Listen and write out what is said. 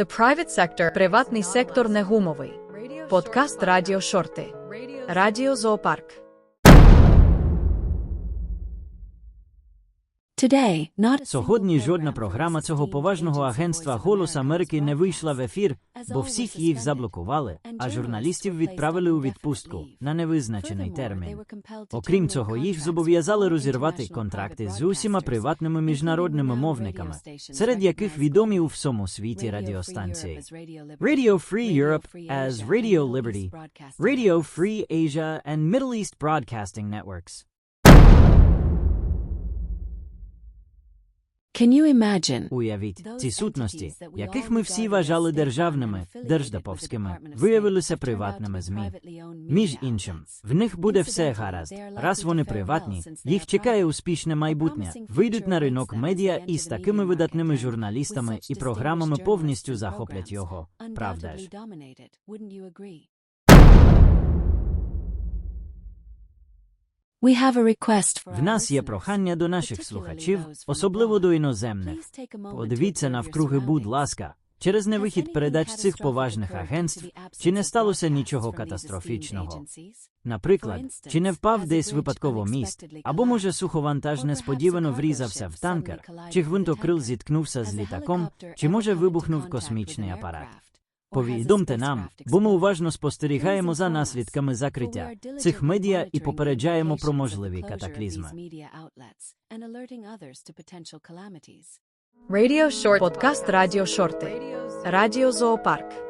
The private sector – приватний сектор не гумовий. Подкаст Радіо Шорти. Радіо Зоопарк. Сьогодні жодна програма цього поважного агентства Голос Америки не вийшла в ефір, бо всіх їх заблокували, а журналістів відправили у відпустку на невизначений термін. Окрім цього, їх зобов'язали розірвати контракти з усіма приватними міжнародними мовниками, серед яких відомі у всьому світі радіостанції. Radio Free Europe as Radio Liberty, Radio. Free Asia and Middle East Broadcasting Networks. Can you imagine? Уявіть, Those ці сутності, entities that we яких all ми всі вважали державними, State виявилися приватними ЗМІ. Між іншим, в них буде все гаразд. they are likely Раз вони приватні, їх чекає private. успішне майбутнє. Вийдуть future на ринок медіа і з the такими media видатними market and журналістами і програмами повністю journalists and захоплять programs, його. Правда ж? В нас є прохання до наших слухачів, особливо до іноземних. Подивіться навкруги, будь ласка. Через невихід передач цих поважних агентств, чи не сталося нічого катастрофічного? Наприклад, чи не впав десь випадково міст, або може суховантаж несподівано врізався в танкер, чи гвинтокрил зіткнувся з літаком, чи може вибухнув космічний апарат. Повідомте нам, бо ми уважно спостерігаємо за наслідками закриття цих медіа і попереджаємо про можливі катаклізми. Radio Short. Подкаст Радіо Шорти. Радіо Зоопарк.